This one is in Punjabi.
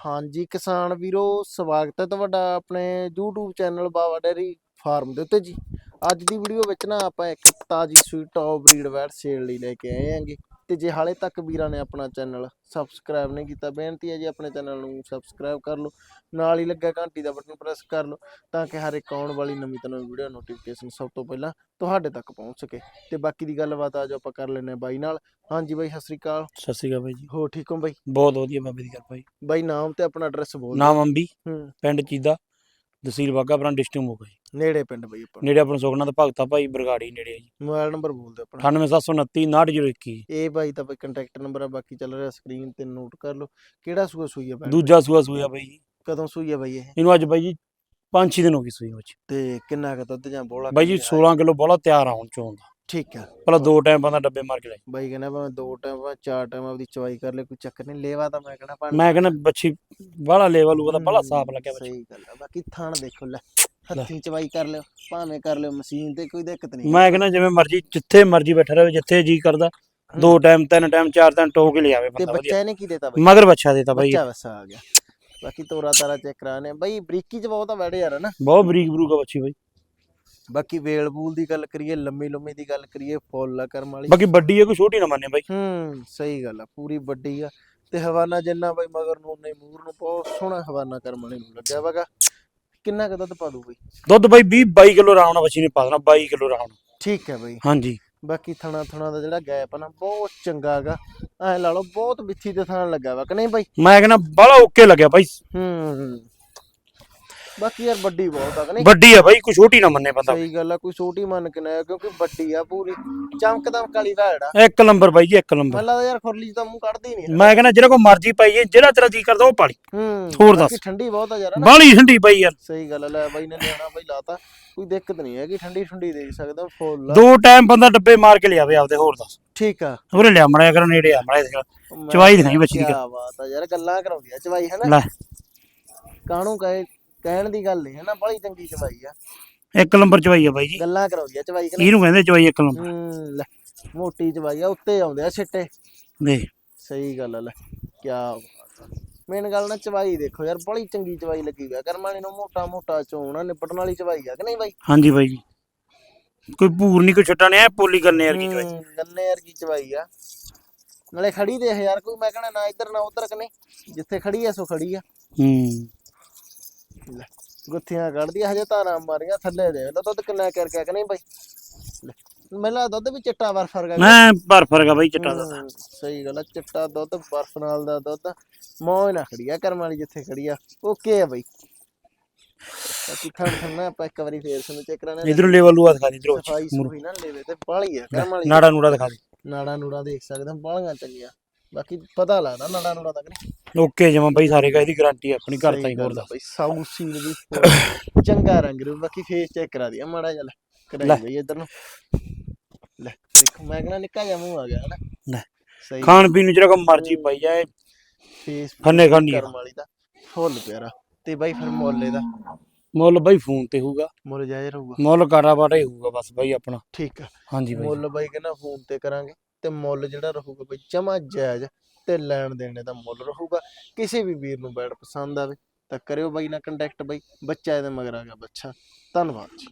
ਹਾਂਜੀ, ਕਿਸਾਨ ਵੀਰੋ, ਸਵਾਗਤ ਹੈ ਤੁਹਾਡਾ ਆਪਣੇ YouTube channel Bawa dairy farm ਦੇ ਉੱਤੇ ਜੀ। ਅੱਜ ਦੀ ਵੀਡੀਓ ਵਿੱਚ ਨਾ ਆਪਾਂ ਇੱਕ ਤਾਜੀ ਸੂਈ ਟੌਪ ਬਰੀਡ ਵੈਟ ਸੇਲ ਲਈ ਲੈ ਕੇ ਆਏ ਆਂਗੇ ਤੇ ਜੇ ਹਾਲੇ ਤੱਕ ਵੀਰਾਂ ਨੇ ਆਪਣਾ ਚੈਨਲ ਸਬਸਕ੍ਰਾਈਬ ਨਹੀਂ ਕੀਤਾ ਬੇਨਤੀ ਹੈ ਜੀ ਆਪਣੇ ਚੈਨਲ ਨੂੰ ਸਬਸਕ੍ਰਾਈਬ ਕਰ ਲਓ ਨਾਲ ਹੀ ਲੱਗਾ ਘੰਟੀ ਦਾ ਬਟਨ ਪ੍ਰੈਸ ਕਰ ਲਓ ਤਾਂ ਕਿ ਹਰ ਇੱਕ ਆਉਣ ਵਾਲੀ ਨਵੀਂ ਤੋਂ ਨਵੀਂ ਵੀਡੀਓ ਨੋਟੀਫਿਕੇਸ਼ਨ ਸਭ ਤੋਂ ਪਹਿਲਾਂ ਤੁਹਾਡੇ ਤੱਕ ਪਹੁੰਚ ਸਕੇ। ਤੇ ਬਾਕੀ ਦੀ ਗੱਲਬਾਤ ਅੱਜ ਆਪਾਂ ਕਰ ਲੈਨੇ ਬਾਈ ਨਾਲ। ਹਾਂਜੀ ਬਾਈ ਸਤਿ ਸ੍ਰੀ ਅਕਾਲ। ਸਤਿ ਸ਼੍ਰੀ ਅਕਾਲ ਬਾਈ ਜੀ। ਹੋ ਠੀਕ ਹੋ ਬਾਈ? ਬਹੁਤ ਵਧੀਆ ਬਾਬੇ ਦੀ ਕਿਰਪਾ ਜੀ ਬਾਈ। ਨਾਮ ਤੇ ਆਪਣਾ ਐਡਰੈਸ ਬੋਲ। ਨਾਮ ਅੰਬੀ ਹੂੰ। ਪਿੰਡ ਚੀਦਾ ਤਹਿਸੀਲ ਬਾਘਾਪੁਰਾਂ ਡਿਸਟ੍ਰਿਕਟ ਮੋਗਾ ਜੀ। ਨੇੜੇ ਪਿੰਡ ਬਾਈ ਆਪਣਾ। ਨੇੜੇ ਆਪਣਾ ਸੁਖਨਾ ਦਾ ਭਗਤਾ ਭਾਈ ਬਰਗਾੜੀ ਨੇੜੇ ਆ ਜੀ। ਮੋਬਾਈਲ ਨੰਬਰ ਬੋਲ ਦਿਓ ਆਪਣਾ। 98729 98021 ਇਹ ਬਾਈ ਤਾਂ ਬਾਈ ਕੰਟੈਕਟ ਨੰਬਰ ਆ ਬਾਕੀ ਚੱਲ ਰਿਹਾ ਸਕਰੀਨ ਤੇ ਨੋਟ ਕਰ ਲਓ। ਕਿਹੜਾ ਸੂਆ ਸੂਈ ਆ ਦੂਜਾ ਸੂਆ ਬਾਈ ਜੀ। ਕਦੋਂ ਸੂਈ ਆ ਬਾਈ ਇਹ? ਇਹਨੂੰ ਅੱਜ ਬਾਈ ਜੀ 5-6 ਦਿਨ ਹੋ ਗਏ ਸੂਈ ਵਿੱਚ ਤੇ ਕਿੰਨਾ ਕੁ ਦੁੱਧ ਜਾਂ ਬੋਲਾ ਬਾਈ ਜੀ 16 ਕਿਲੋ ਬੋਲਾ ਤਿਆਰ ਆ ਹੁਣ ਚੋਂ ਦਾ। ਠੀਕ ਆ। ਪਹਿਲਾਂ ਦੋ ਟਾਈਮ ਬੰਦਾ ਡੱਬੇ ਮਾਰ ਕੇ ਲੈ ਬਾਈ ਕਹਿੰਦਾ ਭਾਵੇਂ ਦੋ ਟਾਈਮ ਭਾਵੇਂ ਚਾਰ ਟਾਈਮ ਆਪਦੀ ਚਵਾਈ ਕਰ ਲੈ ਕੋਈ ਚੱਕਰ ਨਹੀਂ ਲੇਵਾ ਤਾਂ ਮੈਂ ਕਹਿੰਦਾ ਮੈਂ ਕਹਿੰਦਾ ਬੱਚੀ ਬਾਹਲਾ ਲੈਵਲ ਉਹਦਾ ਬੜਾ ਸਾਫ਼ ਲੱਗਿਆ ਬੱਚੀ। ਸਹੀ ਗੱਲ ਆ। ਬਾਕੀ ਥਾਣ ਦੇਖੋ ਲੈ। ਹੱਥੀਂ ਚਵਾਈ ਕਰ ਲਿਓ ਭਾਵੇਂ ਕਰ ਲਿਓ ਮਸ਼ੀਨ ਤੇ ਕੋਈ ਦਿੱਕਤ ਨਹੀਂ। ਮੈਂ ਕਹਿੰਦਾ ਜਿਵੇਂ ਮਰਜ਼ੀ ਜਿੱਥੇ ਮਰਜ਼ੀ ਬੈਠਾ ਰਹੇ ਜਿੱਥੇ ਜੀ ਕਰਦਾ ਦੋ ਟਾਈਮ ਤਿੰਨ ਟਾਈਮ ਚਾਰ ਟਾਈਮ ਟੋਕ ਕੇ ਲਿਆਵੇ ਤੇ ਬੰਦਾ ਬੱਚਾ ਵਧੀਆ। ਇਹਨੇ ਕੀ ਦੇਤਾ ਬਾਈ? ਮਗਰ ਬੱਚਾ ਦੇਤਾ ਬਾਈ। ਬੱਚਾ ਵਸਾ ਆ ਗਿਆ। ਬਾਕੀ ਤੋਰਾ ਤਾਰਾ ਚੈੱਕ ਕਰਾਣੇ ਬਾਈ ਬਰੀਕੀ ਚ ਬਹੁਤ ਆ ਵੜੇ ਯਾਰ ਨਾ ਬਹੁਤ ਬਰੀਕ ਬਰੂਕ ਆ ਬੱਚੀ ਬਾਈ। ਬਾਕੀ ਵੇਲ ਬੂਲ ਦੀ ਗੱਲ ਕਰੀਏ ਲੰਮੀ ਲੰਮੀ ਦੀ ਗੱਲ ਕਰੀਏ ਫੁੱਲ ਆ ਕਰਮ ਵਾਲੀ। ਬਾਕੀ ਵੱਡੀ ਹੈ ਕੋਈ ਛੋਟੀ ਨਾ ਮੰਨੇ ਬਾਈ। ਹੂੰ ਸਹੀ ਗੱਲ ਆ ਪੂਰੀ ਵੱਡੀ ਆ। ਤੇ ਹਵਾਨਾ ਜਿੰਨਾ ਬਾਈ ਮਗਰ ਨੂੰ ਉਨੇ ਮੂਰ ਨੂੰ ਬਹੁਤ ਸੋਹਣਾ ਹਵਾਨਾ ਕਰਮ ਵਾਲੀ ਨੂੰ ਲੱਗਿਆ ਵਾਗਾ ਕਿੰਨਾ ਕੁ ਦੁੱਧ ਪਾ ਦੂ ਬਈ? ਦੁੱਧ ਬਾਈ 20 22 ਕਿਲੋ ਆਰਾਮ ਨਾਲ ਬੱਚੀ ਨੇ ਪਾ ਦੇਣਾ 22 ਕਿਲੋ ਆਰਾਮ ਨਾਲ ਠੀਕ ਹੈ ਬਈ। ਹਾਂਜੀ। ਬਾਕੀ ਥਣਾ ਥਣਾ ਦਾ ਜਿਹੜਾ ਗੈਪ ਨਾ ਬਹੁਤ ਚੰਗਾ ਹੈਗਾ। ਐ ਲਾ ਲਓ ਬਹੁਤ ਮਿੱਠੀ ਤੇ ਥਣ ਲੱਗਾ ਵਾ ਕਿ ਨਹੀਂ ਬਾਈ? ਮੈਂ ਕਹਿੰਦਾ ਬੜਾ ਓਕੇ ਲੱਗਿਆ ਬਾਈ। ਹੂੰ। ਬਾਕੀ ਯਾਰ ਵੱਡੀ ਬਹੁਤ ਆ ਕਿ ਨਹੀਂ? ਵੱਡੀ ਆ ਬਾਈ ਕੋਈ ਛੋਟੀ ਨਾ ਮੰਨੇ ਬੰਦਾ। ਸਹੀ ਗੱਲ ਆ ਕੋਈ ਛੋਟੀ ਮੰਨ ਕੇ ਨਾ ਕਿਉਂਕਿ ਵੱਡੀ ਆ ਪੂਰੀ। ਚਮਕਦਮ ਕਾਲੀ ਵੈੜ ਆ। ਇੱਕ ਨੰਬਰ ਬਾਈ ਜੀ ਇੱਕ ਨੰਬਰ। ਮੈਨੂੰ ਲੱਗਦਾ ਯਾਰ ਖੁਰਲੀ 'ਚ ਤਾਂ ਮੂੰਹ ਕੱਢਦੀ ਨਹੀਂ ਮੈਂ ਕਹਿੰਦਾ ਜਿਹੜਾ ਕੋ ਮਰਜ਼ੀ ਪਾਈਏ ਜਿਹੜਾ ਤੇਰਾ ਜੀ ਕਰਦਾ ਉਹ ਪਾਲੀ। ਹੂੰ ਹੋਰ ਬਾਕੀ ਦੱਸ। ਠੰਡੀ ਬਹੁਤ ਆ ਯਾਰ ਹਨਾ? ਬਾਲੀ ਠੰਡੀ ਬਾਈ ਯਾਰ। ਸਹੀ ਗੱਲ ਆ, ਲੈ ਬਾਈ ਨੇ ਨਿਆਣਾ ਬਾਈ ਲਾਤਾ। ਕੋਈ ਦਿੱਕਤ ਨਹੀਂ ਹੈਗੀ ਠੰਡੀ ਠੰਡੀ ਦੇ ਸਕਦਾ ਫੁੱਲ ਆ। ਦੋ ਟਾਈਮ ਬੰਦਾ ਡੱਬੇ ਮਾਰ ਕੇ ਲਿਆਵੇ ਆਪਦੇ ਹੋਰ ਦੱਸ। ਠੀਕ ਆ। ਉਹਨੇ ਲਿਆ ਮੜਿਆ ਕਰ ਨੇੜੇ ਆ ਮੜਿਆ ਮੈਂ ਚਵਾਈ ਦਿਖਾਈ ਬੱਚੀ ਦੀ ਕਿਆ ਬਾਤ ਆ ਯਾਰ ਗੱਲਾਂ ਕਰਾਉਂਦੀ ਆ ਚਵਾਈ ਹਨਾ? ਲੈ। ਕਾਹਨੂੰ ਕਹੇ? ਕਹਿਣ ਦੀ ਗੱਲ ਨਹੀਂ ਹਨਾ? ਬੜੀ ਚੰਗੀ ਚਵਾਈ ਆ। ਇੱਕ ਨੰਬਰ ਚਵਾਈ ਆ ਬਾਈ ਜੀ। ਗੱਲਾਂ ਕਰਾਉਂਦੀ ਆ ਚਵਾਈ ਕਿ ਇਹਨੂੰ ਕਹਿੰਦੇ ਚਵਾਈ ਇੱਕ ਨੰਬਰ। ਹੂੰ ਲੈ ਮੋਟੀ ਚਵਾਈ ਆ ਉੱਤੇ ਆਉਂਦੇ ਆ ਛਿੱਟੇ। ਦੇ। ਸਹੀ ਗੱਲ ਆ ਲੈ ਕਿਆ ਮੇਨ ਗੱਲ ਨਾ ਚਵਾਈ ਦੇਖੋ ਯਾਰ ਬੜੀ ਚੰਗੀ ਚਵਾਈ ਲੱਗੀ ਆ। ਕਰਮਾਣੀ ਨੂੰ ਮੋਟਾ ਮੋਟਾ ਚੋਣਾ ਨਿਪਟਣ ਵਾਲੀ ਚਵਾਈ ਆ ਕਿ ਨਹੀਂ ਬਾਈ? ਹਾਂਜੀ ਬਾਈ ਜੀ। ਕੋਈ ਭੂਰ ਨਹੀਂ ਕੋਈ ਛੱਟਾ ਨਹੀਂ ਐ ਪੋਲੀ ਯਾਰ ਕੀ ਚਵਾਈ। ਹੂੰ, ਗੰਨੇ ਵਰਗੀ ਚਵਾਈ ਆ। ਨਾਲੇ ਖੜੀ ਦੇਖ ਯਾਰ ਕੋਈ ਮੈਂ ਕਹਣਾ ਨਾ ਇੱਧਰ ਨਾ ਉੱਧਰ ਕਿ ਨਹੀਂ? ਜਿੱਥੇ ਖੜੀ ਆ ਸੋ ਖੜੀ ਆ। ਹੂੰ। ਲੈ। ਗੁੱਥੀਆਂ ਕੱਢਦੀ ਆ, ਹਜੇ ਧਾਰਾਂ ਮਾਰੀਆਂ ਥੱਲੇ ਦੇ। ਲੈ ਦੁੱਧ ਕਿੰਨਾ ਕਰ ਕੇ ਕਿ ਨਹੀਂ ਬਾਈ? ਮੇਲਾ ਦੁੱਧ ਵੀ ਚਿੱਟਾ ਬਰਫ ਵਰਗਾ। ਮੈਂ ਭਰ ਫਰਗਾ ਬਾਈ ਚਿੱਟਾ ਦਾ ਸਹੀ ਗੱਲ ਆ ਚਿੱਟਾ ਦੁੱਧ ਬਰਫ ਨਾਲ ਦਾ ਦੁੱਧ। ਮੌਜ ਨਾ ਖੜੀ ਆ ਕਰਮ ਵਾਲੀ ਜਿੱਥੇ ਖੜੀ ਆ। ਓਕੇ ਆ ਬਾਈ। ਬਾਕੀ ਥਣ ਥਣ ਆਪਾਂ ਇੱਕ ਵਾਰੀ ਫੇਰ ਸਾਨੂੰ ਚੈੱਕ ਕਰਾਣਾ ਇਧਰੋਂ ਲੈਵਲ ਲੂਆ ਦਿਖਾ ਦੇ ਇਧਰੋਂ ਸਫ਼ਾਈ ਸੁਈ ਨਾ ਲੈਵੇ ਤੇ ਬਾਲੀ ਆ ਕਰਮ ਵਾਲੀ। ਨਾੜਾ ਨੂੜਾ ਦਿਖਾ ਦੇ। ਨਾੜਾ ਨੂੜਾ ਦੇਖ ਸਕਦੇ ਹਾਂ ਬਾਲੀਆਂ ਚੰਗੀਆਂ। ਬਾਕੀ ਪਤਾ ਲੱਗਦਾ ਨਾੜਾ ਨੂੜਾ ਤੱਕ ਨਹੀਂ। ਓਕੇ ਜਮਾ ਬਾਈ ਸਾਰੇ ਕਾ ਇਹਦੀ ਗਾਰੰਟੀ ਆਪਣੀ ਘਰ ਤਾਂ ਹੀ ਹੋਰ ਦੱਸ। ਬਈ ਸਾਊ ਸੀਲ ਵੀ full ਚੰਗਾ ਰੰਗ ਰੂ ਬਾਕੀ ਫੇਸ ਚੈੱਕ ਕਰਾ ਦਿਆ ਮਾੜਾ ਜਿਹਾ ਲੈ ਕਰਾਈ। ਬਈ ਇਧਰ ਨੂੰ। ਲੈ ਦੇਖੋ ਮੈਂ ਕਹਿੰਦਾ ਨਿੱਕਾ ਜਿਹਾ ਮੂੰਹ ਆ ਗਿਆ ਹਨਾ। ਲੈ। ਸਹੀ। ਖਾਣ ਪੀਣ ਨੂੰ ਜਿਹੜਾ ਕੋ ਮਰਜ਼ੀ ਪਾਈ ਜਾਏ। ਫੇਸ ਖੰਨੇ ਖਾਨੀ ਆ। ਕਰਮ ਵਾਲੀ ਦਾ ਫੁੱਲ ਪਿਆਰਾ। ਤੇ ਬਾਈ ਫਿਰ ਮੁੱਲ ਇਹਦਾ? ਮੁੱਲ ਬਾਈ ਫੋਨ ਤੇ ਹੋਊਗਾ। ਮੁੱਲ ਜਾਇਜ਼ ਰਹੂਗਾ। ਮੁੱਲ ਕਾਰਾ ਬਾਟਾ ਹੀ ਹੋਊਗਾ ਬਸ ਬਾਈ ਆਪਣਾ। ਠੀਕ ਆ। ਹਾਂਜੀ ਬਾਈ। ਮੁੱਲ ਬਾਈ ਕਹਿੰਦਾ ਫੋਨ ਤੇ ਕਰਾਂਗੇ। ਤੇ ਮੁੱਲ ਜਿਹੜਾ ਰਹੂਗਾ ਬਈ ਜਮਾ ਜਾਇਜ਼ ਤੇ ਲੈਣ ਦੇਣ ਦਾ ਮੁੱਲ ਰਹੂਗਾ। ਕਿਸੇ ਵੀ ਵੀਰ ਨੂੰ ਬੈਡ ਪਸੰਦ ਆਵੇ ਤਾਂ ਕਰਿਓ ਬਾਈ ਨਾਲ ਕੰਟੈਕਟ ਬਾਈ। ਬੱਚਾ ਇਹਦੇ ਮਗਰ ਆ ਗਿਆ ਬੱਚਾ। ਧੰਨਵਾਦ ਜੀ।